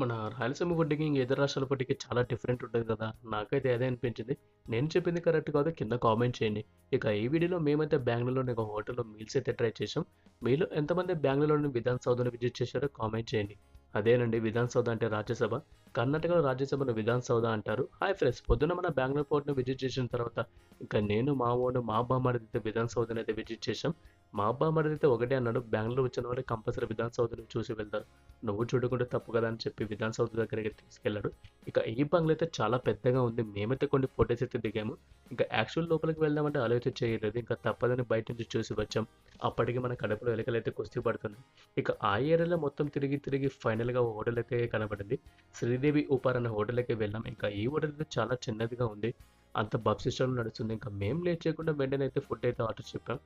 మన రాయలసీమ ఫుడ్‌కి ఇంక ఇతర రాష్ట్రాల ఫుడ్‌కి చాలా డిఫరెంట్ ఉంటుంది కదా! నాకైతే అదే అనిపించింది. నేను చెప్పింది కరెక్ట్ కాదు కింద కామెంట్ చేయండి. ఇక ఈ వీడియోలో మేమైతే బెంగళూరులోని ఒక హోటల్‌లో మీల్స్ అయితే ట్రై చేసాం. మీలో ఎంతమంది బెంగళూరులోని విధానసౌధను విజిట్ చేశారో కామెంట్ చేయండి. అదేనండి విధాన్ సౌధ అంటే రాజ్యసభ. కర్ణాటకలో రాజ్యసభను విధాన్ సౌధ అంటారు. హాయ్ ఫ్రెండ్స్ పొద్దున్న మన బెంగళూరు పోర్ట్ను విజిట్ చేసిన తర్వాత ఇంకా నేను, మా ఓను మా బామ్మర్దయితే విధాన్ సౌధని అయితే విజిట్ చేశాం. మా బామ్మర్దయితే ఒకటే అన్నాడు బెంగళూరు వచ్చిన వాళ్ళు కంపల్సరీ విధాన్ సౌధని చూసి వెళ్తారు. నువ్వు చూడకుంటే తప్పు కదా! అని చెప్పి విధాన్ సౌధ దగ్గరికి తీసుకెళ్ళాడు. ఇక ఈ బంగ్లా అయితే చాలా పెద్దగా ఉంది. మేమైతే కొన్ని ఫోటోస్ అయితే దిగాము. ఇంకా యాక్చువల్ లోపలికి వెళ్దామంటే ఆలోచన చేయలేదు. ఇంకా తప్పదని బయట నుంచి చూసి వచ్చాం. అప్పటికి మన కడుపులో ఎలకలైతే కుస్తీ పడుతుంది ఇక ఆ ఏరియాలో మొత్తం తిరిగి తిరిగి ఫైనల్‌గా ఓ హోటల్ అయితే కనబడింది శ్రీదేవి ఉపార్ అనే హోటల్‌కి వెళ్ళాం. ఇంకా ఈ హోటల్ అయితే చాలా చిన్నదిగా ఉంది. అంత బబ్ సిస్టమ్‌లో నడుస్తుంది. ఇంకా మేము లేట్ చేయకుండా వెంటనే అయితే ఫుడ్ అయితే ఆర్డర్ చెప్పాం.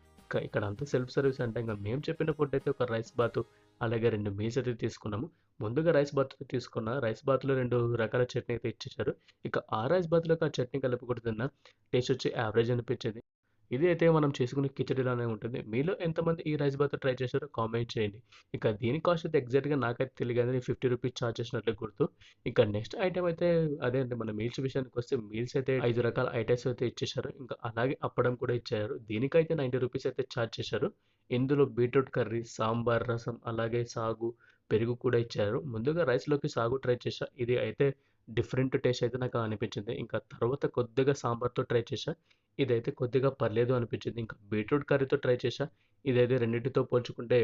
ఇక్కడ అంతా సెల్ఫ్ సర్వీస్ అంటే ఇంకా మేము చెప్పిన ఫుడ్ అయితే ఒక రైస్ బాతు, అలాగే రెండు మీల్స్ అయితే తీసుకున్నాము. ముందుగా రైస్ బాత్ తీసుకున్న రైస్ బాత్‌లో రెండు రకాల చట్నీ అయితే ఇచ్చేసారు ఇక ఆ రైస్ బాత్‌లోకి ఆ చట్నీ కలిపి కూడా తిన్నా. టేస్ట్ వచ్చి యావరేజ్ అనిపించేది ఇది అయితే మనం చేసుకునే కిచడీలానే ఉంటుంది. మీలో ఎంతమంది ఈ రైస్ బాత్ ట్రై చేశారో కామెంట్ చేయండి. ఇక దీని కాస్ట్ అయితే ఎగ్జాక్ట్‌గా నాకైతే తెలియదు గానీ రూ. 50 చార్జ్ చేసినట్లు గుర్తు. ఇక నెక్స్ట్ ఐటమ్ అయితే అదే అండి మన మీల్స్ విషయానికి వస్తే మీల్స్ అయితే ఐదు రకాల ఐటమ్స్ అయితే ఇచ్చేశారు. ఇంకా అలాగే అప్పడం కూడా ఇచ్చారు. దీనికైతే నైంటీ రూపీస్ అయితే చార్జ్ చేశారు. ఇందులో బీట్రూట్ కర్రీ, సాంబార్, రసం అలాగే సాగు, పెరుగు కూడా ఇచ్చారు. ముందుగా రైస్‌లోకి సాగు ట్రై చేశా. ఇది అయితే డిఫరెంట్ టేస్ట్ అయితే నాకు అనిపించింది. ఇంకా తర్వాత కొద్దిగా సాంబార్‌తో ట్రై చేశా. ఇదైతే కొద్దిగా పర్లేదు అనిపించింది. ఇంకా బీట్రూట్ కర్రీతో ట్రై చేశా. ఇదైతే రెండింటితో పోల్చుకుంటే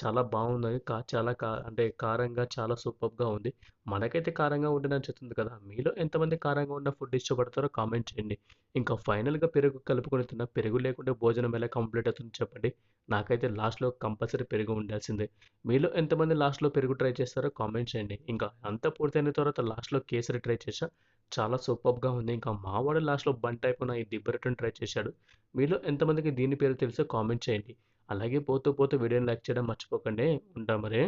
చాలా బాగుందని కా చాలా కా అంటే కారంగా చాలా సూపర్గా ఉంది. మనకైతే కారంగా ఉంటే నచ్చుతుంది కదా! మీలో ఎంతమంది కారంగా ఉన్న ఫుడ్ ఇష్టపడతారో కామెంట్ చేయండి. ఇంకా ఫైనల్‌గా పెరుగు కలుపుకొని తిన్నా. పెరుగు లేకుండా భోజనం ఎలా కంప్లీట్ అవుతుంది చెప్పండి. నాకైతే లాస్ట్‌లో కంపల్సరీ పెరుగు ఉండాల్సిందే. మీలో ఎంతమంది లాస్ట్‌లో పెరుగు ట్రై చేస్తారో కామెంట్ చేయండి. ఇంకా అంతా పూర్తయిన తర్వాత లాస్ట్‌లో కేసరి ట్రై చేశా. చాలా సూపర్గా ఉంది. ఇంకా మావాడు లాస్ట్‌లో బంట్ అయిపోయిన ఈ దిబ్బ రిటర్న్ ట్రై చేశాడు. మీలో ఎంతమందికి దీని పేరు తెలుసో కామెంట్ చేయండి. అలాగే పోతూ పోతూ వీడియోని లైక్ చేయడం మర్చిపోకండి. ఉంటా మరే